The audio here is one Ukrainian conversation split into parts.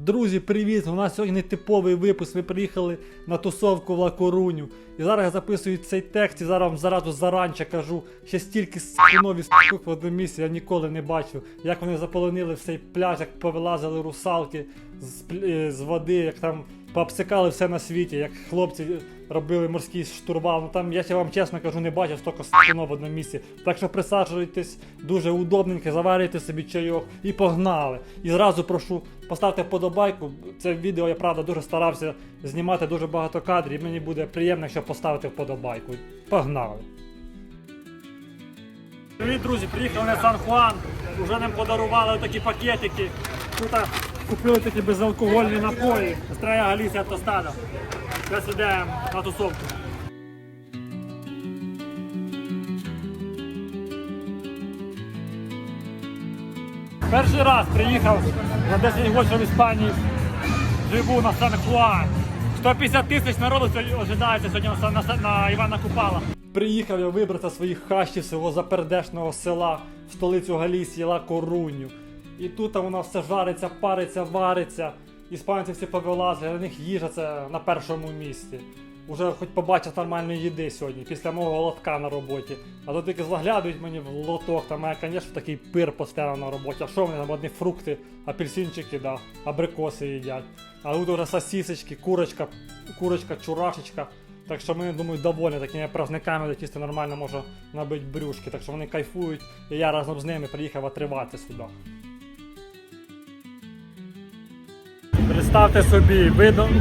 Друзі, привіт! У нас сьогодні типовий випуск. Ми приїхали на тусовку в Лакоруню. І зараз я записую цей текст і зараз вам заразу заранче кажу, ще стільки нові стук в одному місці я ніколи не бачив. Як вони заполонили цей пляж, як повилазили русалки з, е, з води, як там пообсикали все на світі, як хлопці робили морський штурвал. Ну там я вам чесно кажу, не бачив стільки скінов в одному місці. Так що присаджуйтесь дуже удобненько, заварюйте собі чайок і погнали. І зразу прошу поставте вподобайку. Це відео я правда дуже старався знімати дуже багато кадрів. Мені буде приємно, якщо поставити вподобайку. Погнали! Привіт, друзі! Приїхали на Сан Хуан. Уже нам подарували такі пакетики. Тут купили такі безалкогольні напої. Страя Галісія Тостада. Зараз йдемо на тусовку. Перший раз приїхав на 10 років в Іспанії. Живу на Сан Хуан. 150 тисяч народу ожидається сьогодні на, на, на Івана Купала. Приїхав я вибрати своїх хащів свого запердешного села в столицю Галісії Ла Коруню. І тут воно все жариться, париться, вариться. Іспанці всі повилазили, на них їжа це на першому місці. Уже хоч побачив нормальної їди сьогодні, після мого лотка на роботі. А то тільки заглядують мені в лоток, там має, звісно, такий пир постійно на роботі. А що вони там одні фрукти, апельсинчики, да, абрикоси їдять. А тут уже сосисочки, курочка, курочка, чурашечка. Так що ми, думаю, доволі такими праздниками, де нормально можу набити брюшки. Так що вони кайфують, і я разом з ними приїхав отривати сюди. Представте собі,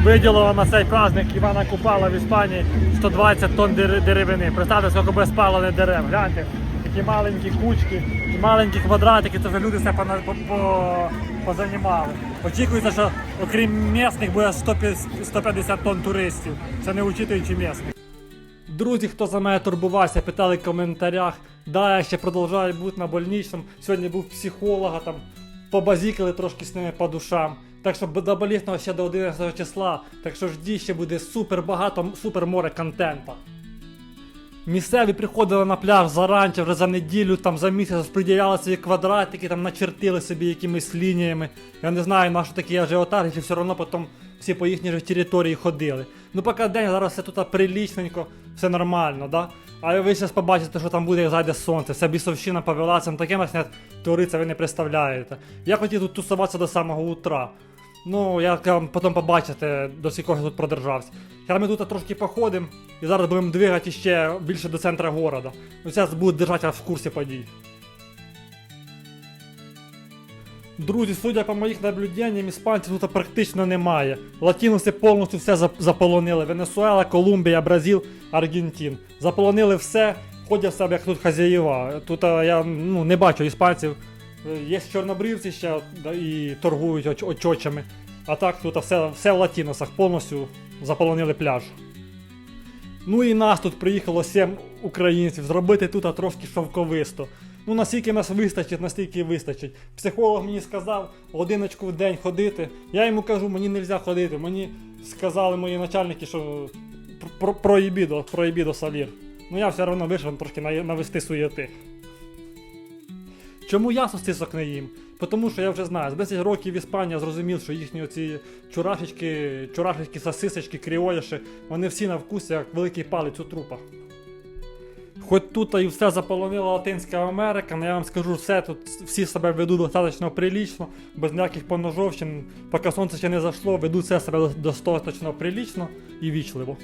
виділило на цей праздник Івана Купала в Іспанії 120 тонн деревини. Представте, скільки буде спалених дерев. Гляньте, такі маленькі кучки, маленькі квадратики, це вже люди все позанімали. Очікується, що окрім місних буде 150 150 тонн туристів. Це не учитуючи місних. Друзі, хто за мене турбувався, питали в коментарях. Да, я ще продовжую бути на больничному. Сьогодні був психолога, там побазікали трошки з ними по душам. Так що до болісного ще до 11 числа. Так що жді, ще буде супер багато, супер море контента. Місцеві приходили на пляж заранче, вже за неділю, там за місяць розподіляли свої квадратики, там начертили собі якимись лініями. Я не знаю, на що такі ажіотажі, все одно потім всі по їхній же території ходили. Ну поки день, зараз все тут прилічненько, все нормально, да? А ви зараз побачите, що там буде, як зайде сонце, вся бісовщина повелася, там таке масне твориться, ви не представляєте. Я хотів тут тусуватися до самого утра. Ну, я вам потім побачите, до скільки я тут продержався. Зараз ми тут трошки походимо і зараз будемо двигати ще більше до центра города. Ну, зараз будуть держати в курсі подій. Друзі, судя по моїх наблюденням, іспанців тут практично немає. Латінуси повністю все заполонили. Венесуела, Колумбія, Бразил, Аргентин. Заполонили все, ходять в себе як тут хазяїва. Тут я ну, не бачу іспанців. Е, Є чорнобривці ще і торгують оч- очочами. А так тут все, все в латіносах повністю заполонили пляж. Ну і нас тут приїхало 7 українців зробити тут трошки шовковисто. Ну наскільки нас вистачить, настільки вистачить. Психолог мені сказав годиночку в день ходити. Я йому кажу, мені не можна ходити. Мені сказали мої начальники, що про- проїбідо, проїбідо салір. Ну я все одно вийшов трошки навести суєти. Чому я сосисок не їм? Тому що я вже знаю, з 10 років в Іспанії зрозумів, що їхні оці чурашечки, чурашечки, сосисочки, кріоляші, вони всі на вкусі, як великий палець у трупа. Хоч тут і все заполонила Латинська Америка, але я вам скажу, все тут всі себе ведуть достатньо прилічно, без ніяких поножовщин, поки сонце ще не зайшло, ведуть все себе достатньо прилічно і вічливо.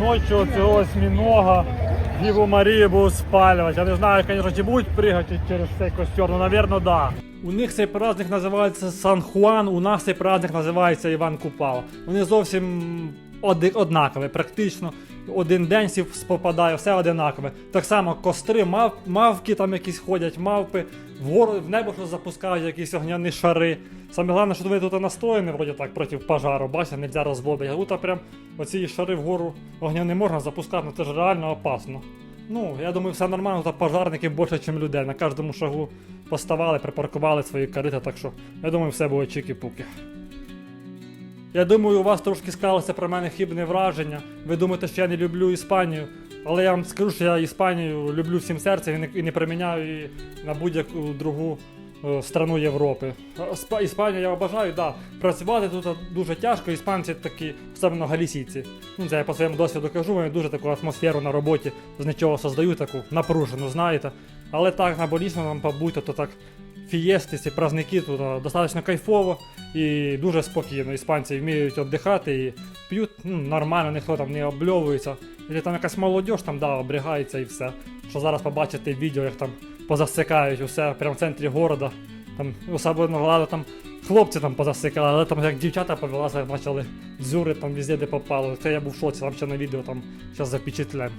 Ночі цього осьмінога Діву Марію будуть спалювати. Я не знаю, звісно, чи будуть пригати через цей костер, але, мабуть, да. У них цей праздник називається Сан Хуан, у нас цей праздник називається Іван Купала. Вони зовсім однакові, практично один день всі попадає, все одинакове. Так само костри, мав, мавки там якісь ходять, мавпи, вгору в небо щось запускають якісь огняні шари. Саме головне, що ви тут настроєні, вроді так, проти пожару, бачите, не можна розводити. А тут прям оці шари вгору огня не можна запускати, ну це ж реально опасно. Ну, я думаю, все нормально, тут пожарників більше, ніж людей. На кожному шагу поставали, припаркували свої карити, так що я думаю, все буде чики-пуки. Я думаю, у вас трошки склалося про мене хібне враження. Ви думаєте, що я не люблю Іспанію. Але я вам скажу, що я Іспанію люблю всім серцем і не, і не приміняю її на будь-яку другу е, страну Європи. А Іспанію я обожаю, да. Працювати тут дуже тяжко, іспанці такі, особливо галісійці. Ну, це я по своєму досвіду кажу, вони дуже таку атмосферу на роботі з нічого создають, таку напружену, знаєте. Але так на болісно нам побути, то так фієсти, ці праздники тут а, достатньо кайфово і дуже спокійно. Іспанці вміють віддихати і п'ють ну, нормально, ніхто там не обльовується. Якщо там якась молодь, там да, обрягається і все. Що зараз побачите відео, як там позасикають усе прямо в центрі города. Там особливо ладно, там хлопці там позасикали, але там як дівчата повелася, почали дзюри там везде, де попало. Це я був в шоці, там ще на відео там зараз запечатлем.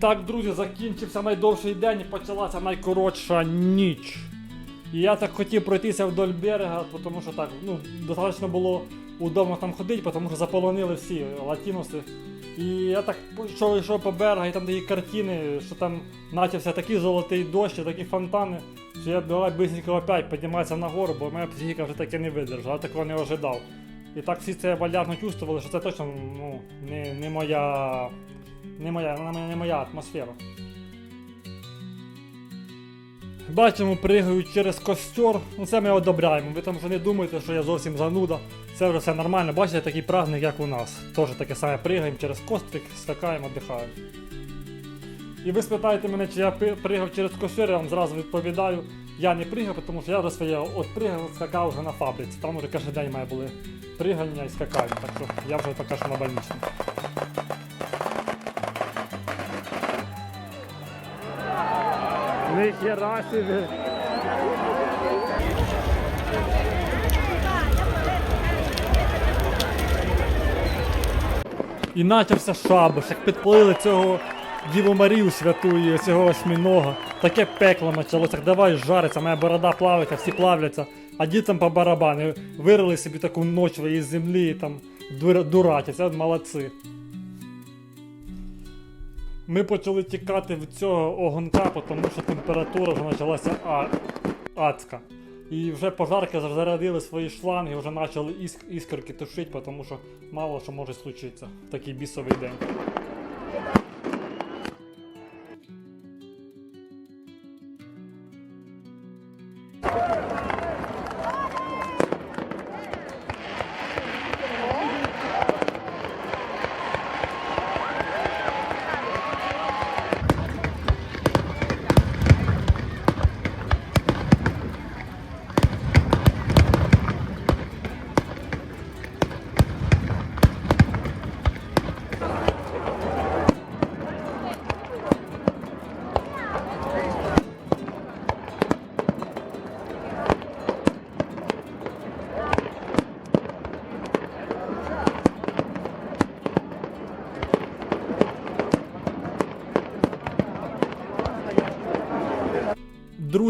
Так, друзі, закінчився найдовший день і почалася найкоротша ніч. І я так хотів пройтися вдоль берега, тому що так, ну, достатньо було удобно там ходити, тому що заполонили всі латіноси. І я так йшов, йшов по берегу, і там такі картини, що там почався такий золотий дощ, такі фонтани, що я давай бисенько опять підніматися нагору, бо моя психіка вже таке не видержала, я такого не ожидав. І так всі це валярно чувствували, що це точно ну, не, не моя. Не моя, вона не моя атмосфера. Бачимо, пригають через костер. Ну це ми одобряємо. Ви там вже не думаєте, що я зовсім зануда. Це вже все нормально. Бачите, такий праздник, як у нас. Теж таке саме пригаємо через кострик, скакаємо, віддихаємо. І ви спитаєте мене, чи я пригав через костер, я вам зразу відповідаю. Я не пригав, тому що я вже своє от пригав, скакав вже на фабриці. Там вже кожен день має були пригання і скакання. Так що я вже поки що на больничному. Ніхера собі. І начався шабаш, як підпалили цього Діву Марію святую, цього осьмінога. Таке пекло почалося, як давай жариться, моя борода плавиться, всі плавляться, а дітям по барабану. Вирили собі таку ночву із землі і там дура- дуратяться, молодці. Ми почали тікати від цього огонька, тому що температура вже почалася а... адська. І вже пожарки зарядили свої шланги, вже почали іск... іскорки тушити, тому що мало що може случитися в такий бісовий день.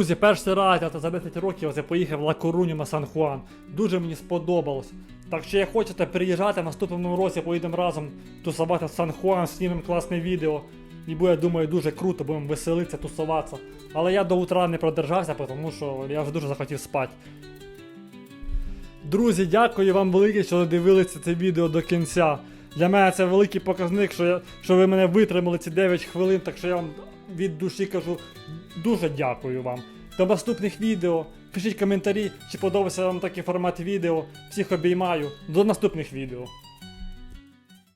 Друзі, перший раз я за 10 років я поїхав Ла Коруню на Сан Хуан. Дуже мені сподобалось. Так що, як хочете приїжджати в наступному році, поїдемо разом тусувати в Сан Хуан, знімемо класне відео. І буде, думаю, дуже круто, будемо веселитися, тусуватися. Але я до утра не продержався, тому що я вже дуже захотів спати. Друзі, дякую вам велике, що дивилися це відео до кінця. Для мене це великий показник, що, я, що ви мене витримали ці 9 хвилин, так що я вам від душі кажу дуже дякую вам. До наступних відео. Пишіть коментарі, чи подобається вам такий формат відео. Всіх обіймаю. До наступних відео.